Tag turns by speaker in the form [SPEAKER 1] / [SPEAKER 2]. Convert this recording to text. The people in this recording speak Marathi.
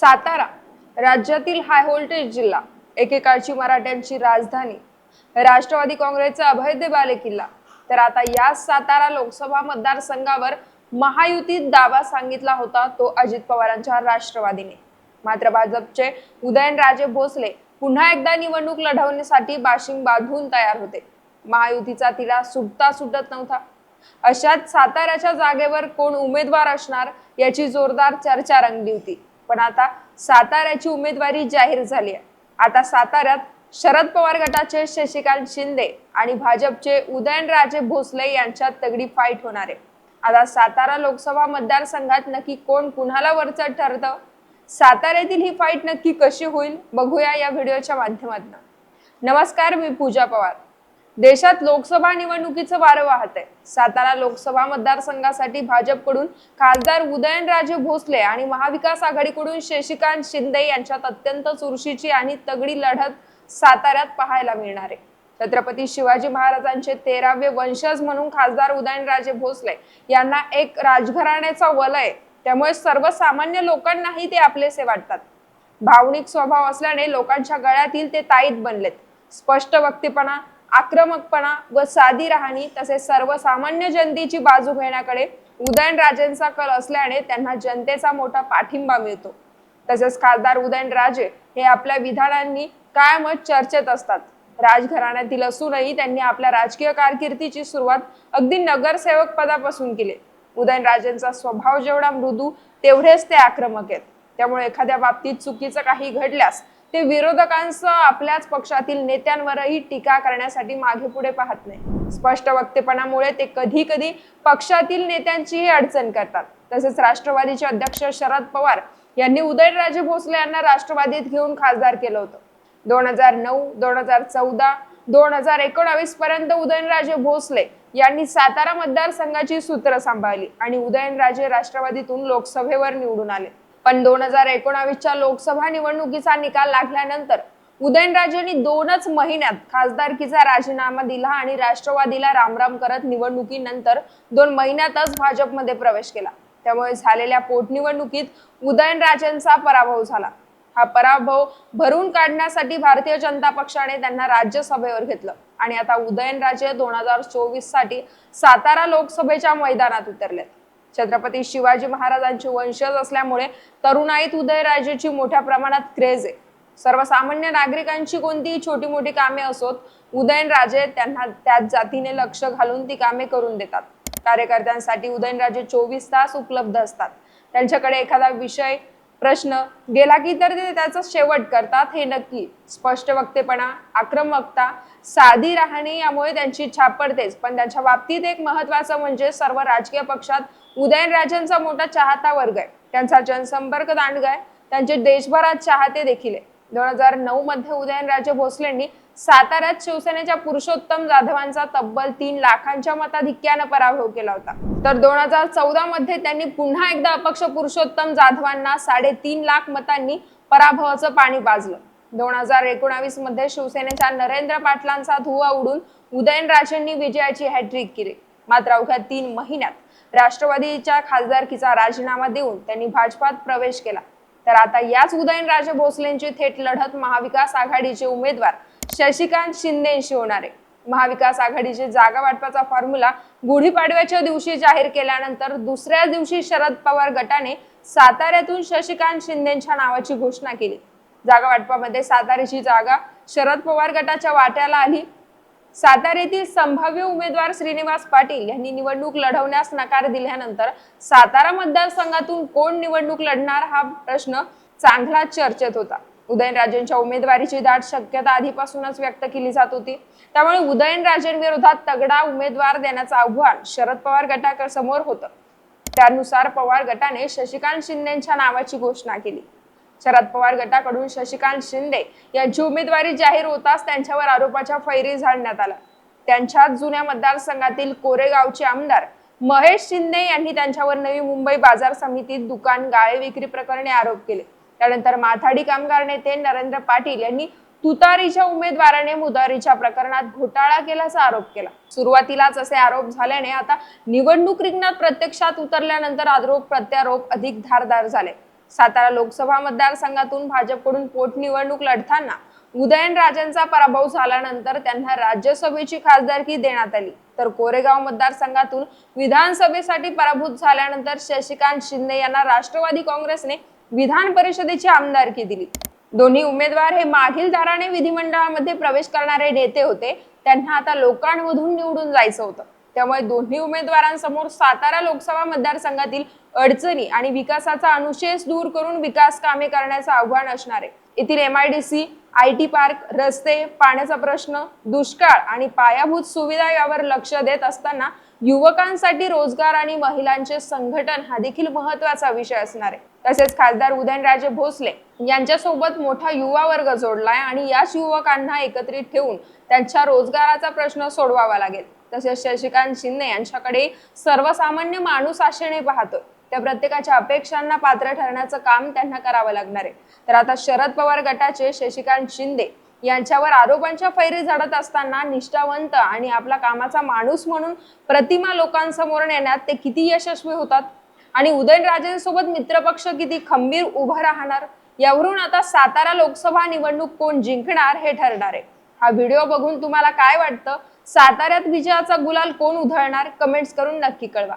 [SPEAKER 1] सातारा राज्यातील हाय व्होल्टेज जिल्हा एकेकाळची मराठ्यांची राजधानी. राष्ट्रवादी काँग्रेसचा अभयद्य बाले किल्ला. तर आता याच सातारा लोकसभा मतदारसंघावर महायुतीत दावा सांगितला होता तो अजित पवारांच्या राष्ट्रवादीने. मात्र भाजपचे उदयनराजे भोसले पुन्हा एकदा निवडणूक लढवण्यासाठी बाशिंग बांधून तयार होते. महायुतीचा तिला सुटता सुटत नव्हता. अशात साताऱ्याच्या जागेवर कोण उमेदवार असणार याची जोरदार चर्चा रंगली होती. पण आता साताऱ्याची उमेदवारी जाहीर झाली आहे. आता साताऱ्यात शरद पवार गटाचे शशिकांत शिंदे आणि भाजपचे उदयनराजे भोसले यांच्यात तगडी फाईट होणार आहे. आता सातारा लोकसभा मतदारसंघात नक्की कोण कुणाला वरचढ ठरतं? साताऱ्यातील ही फाईट नक्की कशी होईल? बघूया या व्हिडिओच्या माध्यमातून. नमस्कार मी पूजा पवार. देशात लोकसभा निवडणुकीचं वारं वाहत आहे. सातारा लोकसभा मतदारसंघासाठी भाजपकडून खासदार उदयनराजे भोसले आणि महाविकास आघाडीकडून शशिकांत शिंदे यांच्यात अत्यंत चुरशीची आणि तगडी लढत साताऱ्यात पाहायला मिळणार आहे. छत्रपती शिवाजी महाराजांचे तेरावे वंशज म्हणून खासदार उदयनराजे भोसले यांना एक राजघराण्याचा वलय त्यामुळे सर्वसामान्य लोकांनाही ते आपलेसे वाटतात. भावनिक स्वभाव असल्याने लोकांच्या गळ्यातील ते ताईत बनलेत. स्पष्ट वक्तीपणा आक्रमकपणा व साधी राहणी तसेच सर्वसामान्य जनतेची बाजू घेण्याकडे उदयनराजेंचा कल असल्याने त्यांना जनतेचा मोठा पाठिंबा मिळतो. तसेच खासदार उदयनराजे हे आपल्या विधानांनी कायमच चर्चेत असतात. राजघराण्यातील असूनही त्यांनी आपल्या राजकीय कारकिर्दीची सुरुवात अगदी नगरसेवक पदापासून केली. उदयनराजेंचा स्वभाव जेवढा मृदू तेवढेच ते आक्रमक आहेत. त्यामुळे एखाद्या बाबतीत चुकीचं काही घडल्यास ते विरोधकांसह आपल्याच पक्षातील नेत्यांवरही टीका करण्यासाठी मागे पुढे पाहत नाही. स्पष्ट वक्तेपणामुळे ते कधी कधी पक्षातील नेत्यांचीही अडचण करतात. तसेच राष्ट्रवादीचे अध्यक्ष शरद पवार यांनी उदयनराजे भोसले यांना राष्ट्रवादीत घेऊन खासदार केलं होतं. दोन हजार नऊ दोन हजार चौदा दोन हजार एकोणावीस पर्यंत उदयनराजे भोसले यांनी सातारा मतदारसंघाची सूत्र सांभाळली आणि उदयनराजे राष्ट्रवादीतून लोकसभेवर निवडून आले. पण दोन हजार एकोणावीसच्या लोकसभा निवडणुकीचा निकाल लागल्यानंतर उदयनराजेंनी दोनच महिन्यात खासदारकीचा राजीनामा दिला आणि राष्ट्रवादीला रामराम करत निवडणुकीनंतर दोन महिन्यातच भाजपमध्ये प्रवेश केला. त्यामुळे झालेल्या पोटनिवडणुकीत उदयनराजेंचा पराभव झाला. हा पराभव भरून काढण्यासाठी भारतीय जनता पक्षाने त्यांना राज्यसभेवर घेतलं आणि आता उदयनराजे दोन हजार चोवीससाठी सातारा लोकसभेच्या मैदानात उतरलेत. छत्रपती शिवाजी महाराजांचे वंशज असल्यामुळे तरुणाईत उदयराजेची मोठ्या प्रमाणात क्रेज आहे. सर्वसामान्य नागरिकांची कोणतीही छोटी मोठी कामे असोत उदयनराजे त्यांना त्याच जातीने लक्ष घालून ती कामे करून देतात. कार्यकर्त्यांसाठी उदयनराजे चोवीस तास उपलब्ध असतात. त्यांच्याकडे एखादा विषय प्रश्न. गेला की तर ते त्याचा शेवट करतात हे नक्की. स्पष्ट वक्तेपणा आक्रमकता साधी राहणे यामुळे त्यांची छाप पडतेच. पण त्यांच्या बाबतीत एक महत्वाचं म्हणजे सर्व राजकीय पक्षात उदयनराजेंचा मोठा चाहता वर्ग आहे. त्यांचा जनसंपर्क दांडगा आहे. त्यांचे देशभरात चाहते देखील आहे. दोन हजार नऊ मध्ये उदयनराजे भोसलेंनी साताऱ्यात शिवसेनेच्या पुरुषोत्तम जाधवांचा तब्बल तीन लाखांच्या मताधिक्यानं पराभव केला होता. तर दोन हजार चौदा मध्ये त्यांनी पुन्हा एकदा अपक्ष पुरुषोत्तम जाधवांना साडेतीन लाख मतांनी पराभवाचं पाणी पाजलं. दोन हजार एकोणावीसमध्ये शिवसेनेच्या नरेंद्र पाटलांचा धुवा उडून उदयनराजेंनी विजयाची हॅट्रिक केली. मात्र अवघ्या तीन महिन्यात राष्ट्रवादीच्या खासदारकीचा राजीनामा देऊन त्यांनी भाजपात प्रवेश केला. तर आता याच उदयनराजे भोसलेंची थेट लढत महाविकास आघाडीचे उमेदवार शशिकांत शिंदेशी होणार आहे. महाविकास आघाडीचे जागा वाटपाचा फॉर्म्युला गुढीपाडव्याच्या दिवशी जाहीर केल्यानंतर दुसऱ्या दिवशी शरद पवार गटाने साताऱ्यातून शशिकांत शिंदेच्या नावाची घोषणा केली. जागा वाटपामध्ये साताऱ्याची जागा शरद पवार गटाच्या वाट्याला आली. साताऱ्यातील संभाव्य उमेदवार श्रीनिवास पाटील यांनी निवडणूक लढवण्यास नकार दिल्यानंतर सातारा मतदारसंघातून कोण निवडणूक लढणार हा प्रश्न चांगला चर्चेत होता. उदयनराजेंच्या उमेदवारीची दाट शक्यता आधीपासूनच व्यक्त केली जात होती. त्यामुळे उदयनराजेंविरोधात तगडा उमेदवार देण्याचं आव्हान शरद पवार गटासमोर होतं. त्यानुसार पवार गटाने शशिकांत शिंदेच्या नावाची घोषणा केली. शरद पवार गटाकडून शशिकांत शिंदे यांची उमेदवारी जाहीर होताच त्यांच्यावर आरोपाच्या फैरी झाडण्यात आला त्यांच्याच जुन्या मतदारसंघातील कोरेगावचे आमदार महेश शिंदे यांनी त्यांच्यावर नवी मुंबई बाजार समितीत दुकान गाळे विक्री प्रकरणी आरोप केले. त्यानंतर माथाडी कामगार नेते नरेंद्र पाटील यांनी तुतारीच्या उमेदवाराने मुदारीच्या प्रकरणात घोटाळा केल्याचा आरोप केला. सुरुवातीलाच असे आरोप झाल्याने आता निवडणूक रिंगणात प्रत्यक्षात उतरल्यानंतर आरोप प्रत्यारोप अधिक धारदार झाले. सातारा लोकसभा मतदारसंघातून भाजपकडून पोटनिवडणूक लढताना उदयनराजेंचा पराभव झाल्यानंतर त्यांना राज्यसभेची खासदारकी देण्यात आली. तर कोरेगाव मतदारसंघातून विधानसभेसाठी पराभूत झाल्यानंतर शशिकांत शिंदे यांना राष्ट्रवादी काँग्रेसने विधान परिषदेची आमदारकी दिली. दोन्ही उमेदवार हे मागील दाराने विधिमंडळामध्ये प्रवेश करणारे नेते होते. त्यांना आता लोकांमधून निवडून जायचं होतं. त्यामुळे दोन्ही उमेदवारांसमोर सातारा लोकसभा मतदारसंघातील अडचणी आणि विकासाचा अनुशेष दूर करून विकास कामे करण्याचं आव्हान असणार आहे. येथील सी आय टी पार्क रस्ते पाण्याचा प्रश्न दुष्काळ आणि पायाभूत सुविधा यावर लक्ष देत असताना युवकांसाठी रोजगार आणि महिलांचे संघटन हा देखील महत्त्वाचा विषय असणार आहे. तसेच खासदार उदयनराजे भोसले यांच्यासोबत मोठा युवा वर्ग जोडलाय आणि याच युवकांना एकत्रित ठेवून त्यांच्या रोजगाराचा प्रश्न सोडवावा लागेल. तसेच शशिकांत शिंदे यांच्याकडे सर्वसामान्य माणूस आशेने पाहतोय. त्या प्रत्येकाच्या अपेक्षांना पात्र ठरण्याचं काम त्यांना करावं लागणार आहे. तर आता शरद पवार गटाचे शशिकांत शिंदे यांच्यावर आरोपांच्या फैरी झडत असताना निष्ठावंत आणि आपला कामाचा माणूस म्हणून प्रतिमा लोकांसमोर नेण्यात ते किती यशस्वी होतात? आणि उदयनराजेंसोबत मित्रपक्ष किती खंबीर उभा राहणार? यावरून आता सातारा लोकसभा निवडणूक कोण जिंकणार हे ठरणार आहे. हा व्हिडिओ बघून तुम्हाला काय वाटतं? साताऱ्यात विजयाचा गुलाल कोण उधळणार? कमेंट्स करून नक्की कळवा.